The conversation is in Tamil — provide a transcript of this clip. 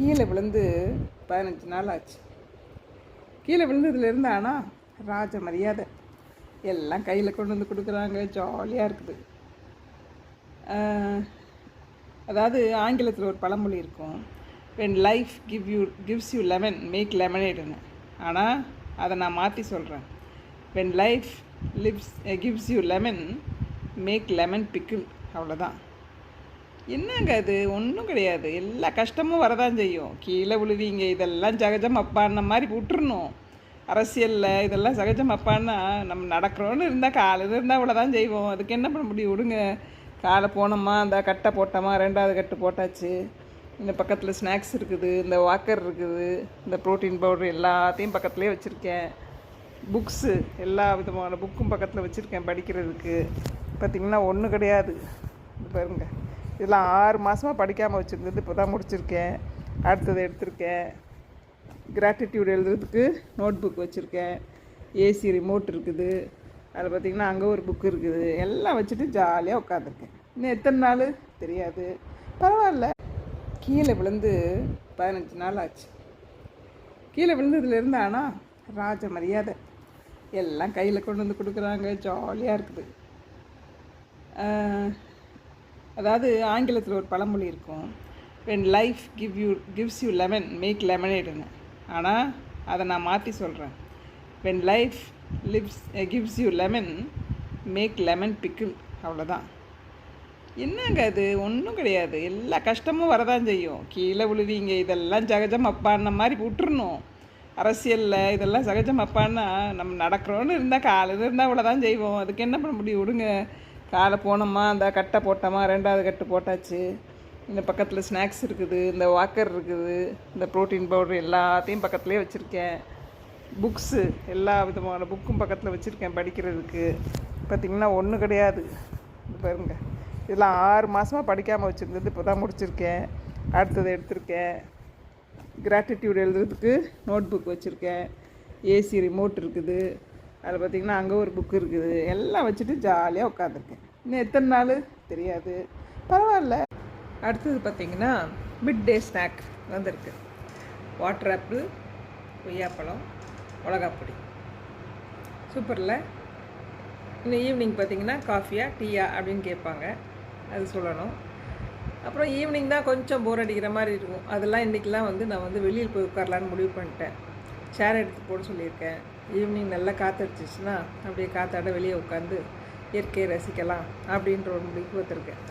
கீழே விழுந்து பதினஞ்சு நாள் ஆச்சு. கீழே விழுந்ததுலேருந்து ஆனால் ராஜ மரியாதை எல்லாம் கையில் கொண்டு வந்து கொடுக்குறாங்க. ஜாலியாக இருக்குது. அதாவது ஆங்கிலத்தில் ஒரு பழமொழி இருக்கும். When life give you gives you lemon make லெமனேடுன்னு ஆனால் அதை நான் மாற்றி சொல்கிறேன் when life lips gives you lemon make lemon pickle அவ்வளோதான் என்னங்க அது ஒன்றும் கிடையாது. எல்லா கஷ்டமும் வரதான் செய்யும். கீழே விழுவீங்க. இதெல்லாம் சகஜம் அப்பான்ன மாதிரி விட்டுறணும். அரசியலில் இதெல்லாம் சகஜம் அப்பான்னா நம்ம நடக்கிறோன்னு இருந்தால் காலையில் இருந்தால் அவ்வளோதான் செய்வோம். அதுக்கு என்ன பண்ண முடியும்? விடுங்க. காலை போனோமா? அந்த கட்டை போட்டோமா? ரெண்டாவது கட்டு போட்டாச்சு. இந்த பக்கத்தில் ஸ்நாக்ஸ் இருக்குது. இந்த வாக்கர் இருக்குது. இந்த ப்ரோட்டீன் பவுடர் எல்லாத்தையும் பக்கத்துலேயே வச்சுருக்கேன். புக்ஸு எல்லா விதமான புக்கும் பக்கத்தில் வச்சுருக்கேன் படிக்கிறதுக்கு. பார்த்திங்கன்னா ஒன்றும் கிடையாது. இது இதெல்லாம் ஆறு மாதமாக படிக்காமல் வச்சுருந்தது இப்போ தான் முடிச்சிருக்கேன். அடுத்தது எடுத்திருக்கேன். கிராட்டிடியூட் எழுதுறதுக்கு நோட் புக் வச்சுருக்கேன் ஏசி ரிமோட் இருக்குது. அதில் பார்த்திங்கன்னா அங்கே ஒரு புக் இருக்குது. எல்லாம் வச்சுட்டு ஜாலியாக உட்காந்துருக்கேன் இன்னும் எத்தனை நாள்? தெரியாது. பரவாயில்ல. கீழே விழுந்து பதினஞ்சு நாள் ஆச்சு. கீழே விழுந்ததுலேருந்து ஆனால் ராஜ மரியாதை. எல்லாம் கையில் கொண்டு வந்து கொடுக்குறாங்க. ஜாலியாக இருக்குது. அதாவது ஆங்கிலத்தில் ஒரு பழமொழி இருக்கும். When life give you gives you lemon make லெமனேடுன்னு ஆனால் அதை நான் மாற்றி சொல்கிறேன் when life lives gives you lemon make lemon pickle அவ்வளோதான் என்னங்க அது? ஒன்றும் கிடையாது. எல்லா கஷ்டமும் வரதான் செய்யும். கீழே விழுவீங்க இதெல்லாம் சகஜம் அப்பான்ன மாதிரி விட்டுறணும். அரசியலில் இதெல்லாம் சகஜம் அப்பான்னா நம்ம நடக்கிறோன்னு இருந்தால் காலையில் இருந்தால் அவ்வளோதான் செய்வோம். அதுக்கு என்ன பண்ண முடியும்? விடுங்க. காலை போனோமா அந்த கட்டை போட்டோமா ரெண்டாவது கட்டு போட்டாச்சு. இந்த பக்கத்தில் ஸ்நாக்ஸ் இருக்குது இந்த வாக்கர் இருக்குது இந்த ப்ரோட்டீன் பவுடர் எல்லாத்தையும் பக்கத்துலேயே வச்சுருக்கேன். புக்ஸு எல்லா விதமான புக்கும் பக்கத்தில் வச்சுருக்கேன் படிக்கிறதுக்கு. பார்த்திங்கன்னா ஒன்றும் கிடையாது. இது பாருங்க. இதெல்லாம் ஆறு மாதமாக படிக்காமல் வச்சுருந்தது இப்போ தான் முடிச்சிருக்கேன். அடுத்தது எடுத்திருக்கேன். கிராட்டிடியூட் எழுதுறதுக்கு நோட் புக் வச்சுருக்கேன் ஏசி ரிமோட் இருக்குது. அதில் பார்த்திங்கன்னா அங்கே ஒரு புக் இருக்குது. எல்லாம் வச்சுட்டு ஜாலியாக உட்காந்துருக்கேன் இன்னும் எத்தனை நாள்? தெரியாது. பரவாயில்ல. அடுத்தது பார்த்திங்கன்னா மிட் டே ஸ்நாக் வந்திருக்கு. வாட்டர் ஆப்பிள் கொய்யாப்பழம் மிளகாப்பொடி. சூப்பரில் இன்னும் ஈவினிங் பார்த்தீங்கன்னா காஃபியா டீயா அப்படின்னு கேட்பாங்க. அது சொல்லணும். அப்புறம் ஈவினிங் தான் கொஞ்சம் போர் அடிக்கிற மாதிரி இருக்கும். அதெல்லாம் இன்றைக்கெலாம் வந்து நான் வந்து வெளியில் போய் உட்காரலான்னு முடிவு பண்ணிட்டேன். சேர் எடுத்து போட சொல்லியிருக்கேன். ஈவினிங் நல்லா காற்றடிச்சிச்சுன்னா அப்படியே காற்றாட வெளியே உட்காந்து இயற்கையை ரசிக்கலாம் அப்படின்ற ஒரு முடிவுக்கு வந்திருக்கேன்